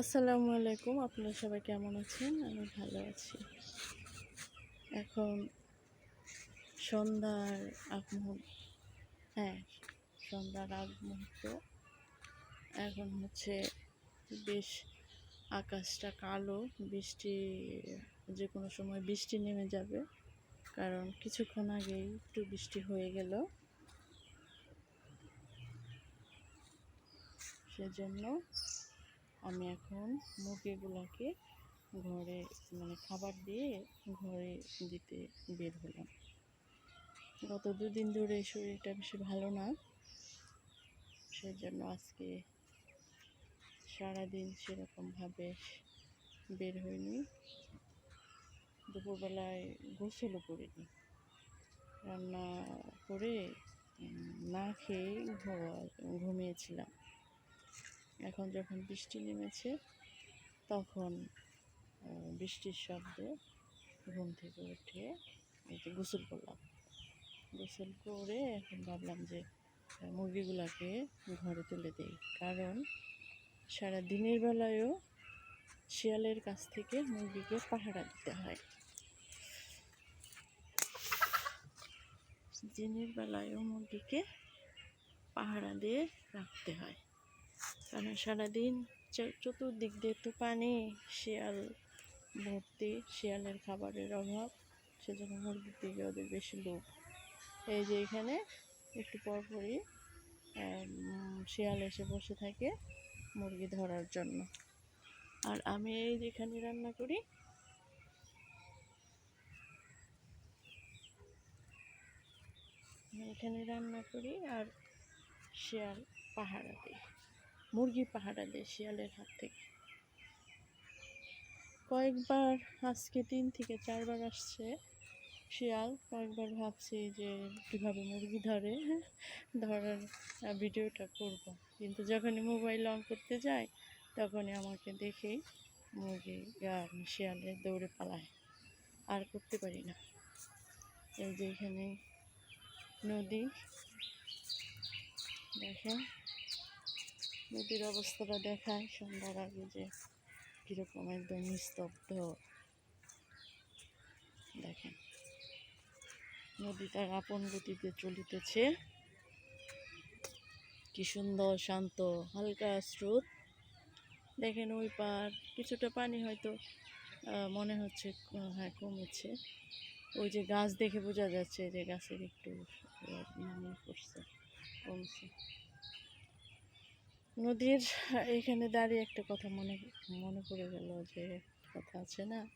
আসসালামু আলাইকুম। আপনারা সবাই কেমন আছেন? আমি ভালো আছি। এখন সন্ধ্যার আগ মুহূর্ত হ্যাঁ সন্ধ্যার আগ মুহূর্ত। এখন হচ্ছে বেশ আকাশটা কালো। বৃষ্টি যে কোনো সময় বৃষ্টি নেমে যাবে, কারণ কিছুক্ষণ আগেই একটু বৃষ্টি হয়ে গেল। সেজন্য আমি এখন মুরগিগুলোকে ঘরে মানে খাবার দিয়ে ঘরে দিতে বের হলাম। গত দুদিন ধরে শরীরটা বেশি ভালো না, সেজন্য আজকে সারাদিন সেরকমভাবে বের হইনি। দুপুরবেলায় গোসলও করিনি। রান্না করে না খেয়ে ঘুমা- ঘুমিয়েছিলাম। এখন যখন বৃষ্টি নেমেছে, তখন বৃষ্টির শব্দে ঘুম থেকে উঠে যে গোসল করলাম। গোসল করে এখন ভাবলাম যে মুরগিগুলোকে ঘরে তুলে দেই। কারণ সারা দিনের বেলায়ও শিয়ালের কাছ থেকে মুরগিকে পাহারা দিতে হয়। দিনের বেলায়ও মুরগিকে পাহারা দিয়ে রাখতে হয়। কারণ সারাদিন চতুর্দিক দিয়ে তো পানি, শিয়াল ভর্তি, শিয়ালের খাবারের অভাব, সেজন্য মুরগির দিকে ওদের বেশি লোভ। এই যে এখানে একটু পরপরই শিয়াল এসে বসে থাকে মুরগি ধরার জন্য। আর আমি এই যেখানে রান্না করি এখানে রান্না করি আর শিয়াল পাহারা দিই। মুরগি পাহারা দেয় শিয়ালের হাত থেকে। কয়েকবার আজকে তিন থেকে চারবার আসছে শিয়াল। কয়েকবার ভাবছি যে কীভাবে মুরগি ধরে, ধরার ভিডিওটা করব। কিন্তু যখনই মোবাইল অন করতে যাই, তখনই আমাকে দেখেই মুরগি শিয়ালে দৌড়ে পালায়। আর করতে পারি না। এই যে এখানে নদী, দেখেন। নদীর অবস্থাটা দেখায় সন্ধ্যার আগে যে কীরকম একদম নিস্তব্ধ। দেখেন নদী তার আপন গতিতে চলিতেছে। কি সুন্দর, শান্ত, হালকা স্রোত। দেখেন ওই পার, কিছুটা পানি হয়তো মনে হচ্ছে হ্যাঁ কমেছে। ওই যে গাছ দেখে বোঝা যাচ্ছে যে গাছের একটু নামিয়ে পড়ছে কমছে। নদীর, এখানে দাঁড়িয়ে একটা কথা মনে মনে পড়ে গেল যে কথা আছে না?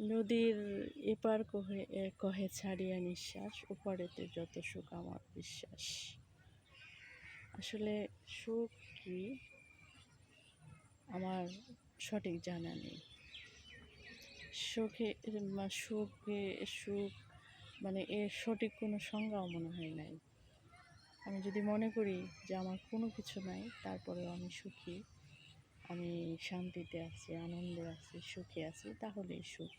নদীর এপার কহে কহে ছাড়িয়া নিঃশ্বাস, ওপারেতে যত সুখ, আমার বিশ্বাস। আসলে সুখ কি? আমার সঠিক জানা নেই। সুখে সুখে, সুখ মানে এর সঠিক কোনো সংজ্ঞাও মনে হয় নাই। আমি যদি মনে করি যে আমার কোনো কিছু নাই, তারপরেও আমি সুখী। আমি শান্তিতে আছি, আনন্দে আছি, সুখে আছি, তাহলেই সুখ।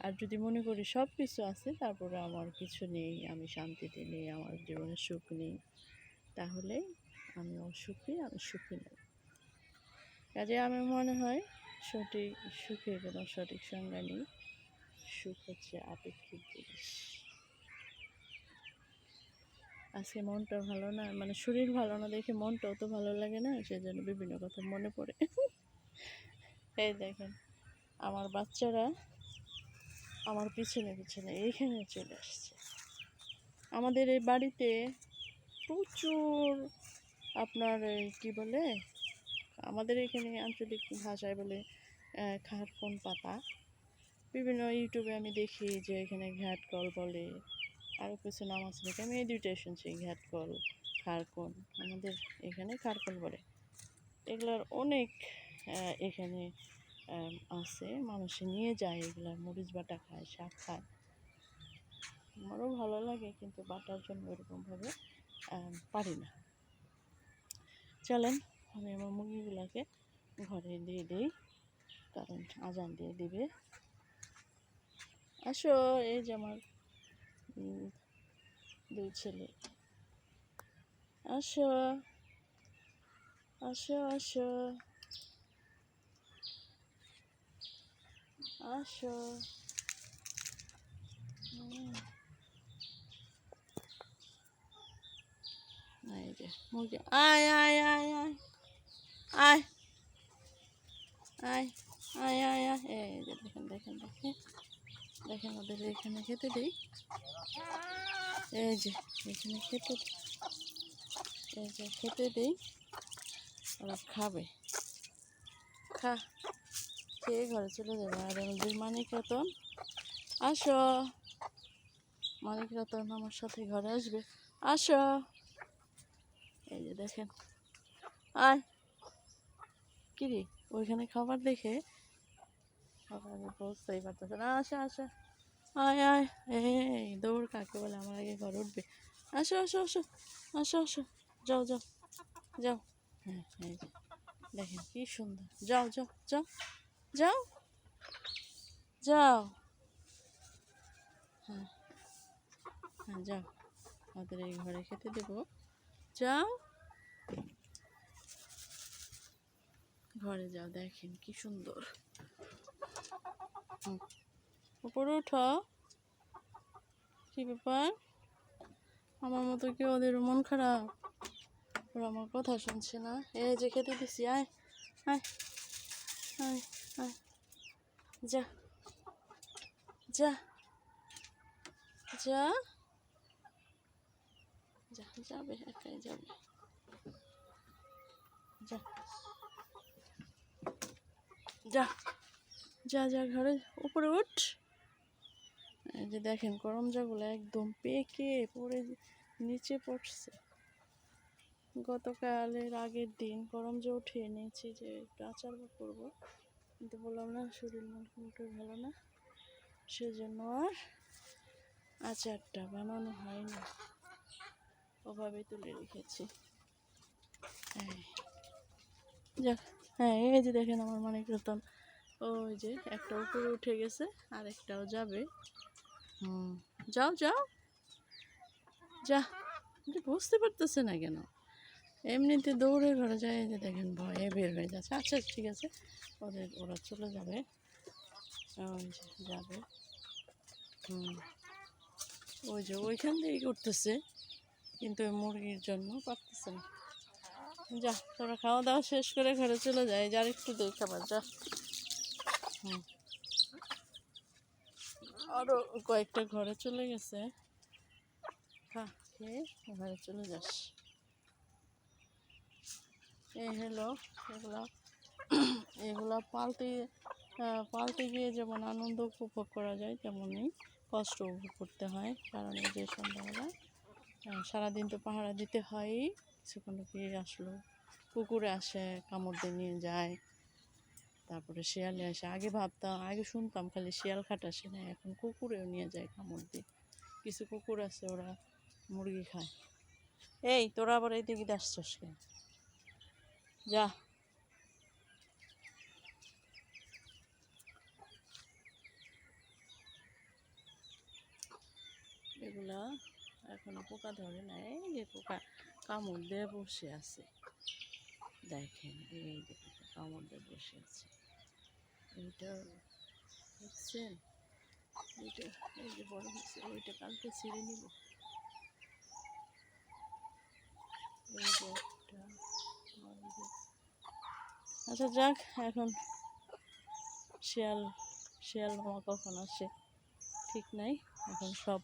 আর যদি মনে করি সব কিছু আছে তারপরে আমার কিছু নেই, আমি শান্তিতে নেই, আমার জীবনে সুখ নেই, তাহলে আমি অসুখী আমি সুখী নই। কাজে আমার মনে হয় সঠিক সুখের কোনো সঠিক সংজ্ঞা নেই। সুখ হচ্ছে আপেক্ষিক জিনিস। আজকে মনটা ভালো না মানে শরীর ভালো না দেখে মনটাও তো ভালো লাগে না সেজন্য বিভিন্ন কথা মনে পড়ে। এই দেখেন আমার বাচ্চারা আমার পিছনে পিছনে এইখানে চলে আসছে। আমাদের এই বাড়িতে প্রচুর আপনার কি বলে আমাদের এখানে আঞ্চলিক ভাষায় বলে আহ, খারকন পাতা। বিভিন্ন ইউটিউবে আমি দেখি যে এখানে ঘ্যাট কল বলে আরও কিছু নাম আছে দুইটাই শুনছি ঘ্যাট কল খারকন আমাদের এখানে খারকন বলে। এগুলার অনেক এখানে আছে মানুষে নিয়ে যায় এগুলা মরিচ বাটা খায় শাক খায়। আমারও ভালো লাগে কিন্তু বাটার জন্য ওরকমভাবে আম, পারি না। চলেন আমি আমার মুরগিগুলোকে ঘরে দিয়ে দিই কারণ আজান দিয়ে দিবে। আসো এই যে আমার দুই ছেলে। আসো আসো আসো। আসো। মুরগি, আয় আয় আয় আয়। আয় আয় আয় আয় আয়। দেখেন দেখেন দেখেন। দেখেন ওদের এখানে খেতে দিই। এই যে, এখানে খেতে। এই যে, খেতে দিই। ওরা খাবে। খা, খেয়ে ঘরে চলে যাবে। আর আমাদের মানিক রতন, আসো। মানিক রতন আমার সাথে ঘরে আসবে। আসো। এই যে দেখেন। আয়। কিরে, ওইখানে খাবার দেখে খাবার বুঝতেই পারতেছে না। আসা আসা। আয় আয়। এই দৌড় কাকে বলে? আমার আগে ঘরে উঠবে। আসো আসো আসো। আসো আসো। যাও যাও। যাও। হ্যাঁ এই দেখেন কি সুন্দর। যাও যাও যাও। যাও। যাও। হ্যাঁ। হ্যাঁ যাও। আমাদের এই ঘরে খেতে দেবো। যাও। ঘরে যাও। দেখেন কি সুন্দর। উপরে উঠো। কি ব্যাপার? আমার মতো কি ওদের মন খারাপ? ওরা আমার কথা শুনছে না। এই যে খেতে দিছি আয় আয়। যা যা যা। যা, যাবে, একাই যাবে। যা। যা। যা যা ঘরে উপরে উঠ। এই যে দেখেন করমজাগুলো একদম পেকে পড়ে নিচে পড়ছে। গতকালের আগের দিন করমজা উঠিয়ে নিয়েছি যে আচার করব, কিন্তু বললাম না, শরীর মন একটু ভালো না। সেজন্য আর আচারটা বানানো হয়নি। ওভাবে তুলে রেখেছি। যাক হ্যাঁ এই যে দেখেন আমার মানিক রতন। ওই যে একটা উপরে উঠে গেছে আর একটাও যাবে। হুম। যাও যাও। যা বুঝতে পারতেছে না কেন। এমনিতে দৌড়ে ঘরে যায় যে দেখেন ভয়ে বের হয়ে যাচ্ছে। আচ্ছা ঠিক আছে। ওদের ওরা চলে যাবে। ওই যে যাবে। হুম। ওই যে ওইখান থেকেই করতেছে কিন্তু ওই মুরগির জন্য পারতেছে না। যা তোরা খাওয়া দাওয়া শেষ করে ঘরে চলে যায় যার একটু দেই খাবার যা। আরও কয়েকটা ঘরে চলে গেছে। খেয়ে ঘরে চলে যাস। এই হলো এগুলো। এগুলো পাল্টে পালতে গিয়ে যেমন আনন্দ উপভোগ করা যায় তেমনই কষ্ট উপভোগ করতে হয়। কারণ এই যে সন্ধ্যাবেলা সারাদিন তো পাহারা দিতে হয়ই। কিছুক্ষণ ফিরে আসলো। কুকুরে আসে, কামড় দিয়ে নিয়ে যায়। তারপরে শিয়ালে আসে। আগে ভাবতাম, আগে শুনতাম খালি শিয়াল খাট আসে না এখন কুকুরেও নিয়ে যায় কামড় দিয়ে। কিছু কুকুর আছে, ওরা মুরগি খায়। এই, তোরা আবার এই দিকে আসছস কেন? যা। এগুলা এখনও পোকা ধরে না, এই যে পোকা কামড় দিয়ে বসে আছে। দেখেন, এই যে পোকা কামড় দিয়ে বসে আছে। এইটা দেখছেন এইটা, এই যে বড় হচ্ছে, ওইটা কালকে ছিঁড়ে নিব আচ্ছা যাক, এখন শিয়াল শিয়াল মামা কখন আসে ঠিক নাই, এখন সব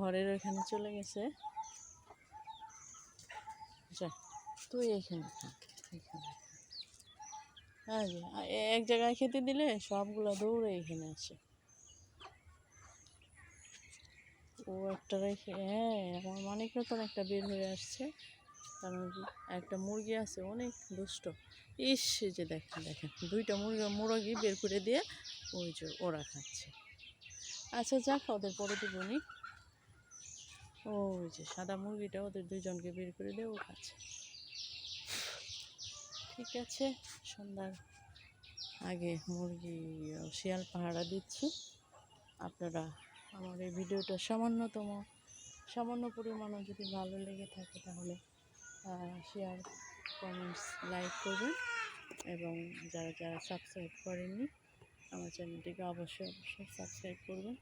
ঘরের ওইখানে চলে গেছে যা, তুই এখানে থাক। হ্যাঁ এক জায়গায় খেতে দিলে সবগুলো দৌড়ে এখানে আসে। ও একটা রেখে হ্যাঁ আমার মানিক রতন একটা বের হয়ে আসছে। কারণ একটা মুরগি আছে, অনেক দুষ্ট। ইস যে দেখেন দেখেন, দুইটা মুরগি মুরগি বের করে দিয়ে ওই যে ওরা খাচ্ছে। আচ্ছা যাক, ওদের পরে দেবনি ওই যে সাদা মুরগিটা ওদের দুইজনকে বের করে দিয়ে ও খাচ্ছে। ঠিক আছে। সন্ধ্যার আগে মুরগি শিয়াল পাহারা দিচ্ছি। আপনারা আমার এই ভিডিওটা সামান্যতম, সামান্য পরিমাণও যদি ভালো লেগে থাকে তাহলে শেয়ার কমেন্টস লাইক করবেন। এবং যারা যারা সাবস্ক্রাইব করেননি, আমার চ্যানেলটিকে অবশ্যই অবশ্যই সাবস্ক্রাইব করবেন।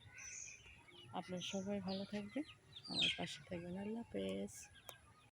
আপনারা সবাই ভালো থাকবেন। আমার পাশে থাকবেন। আল্লাহ হাফেজ।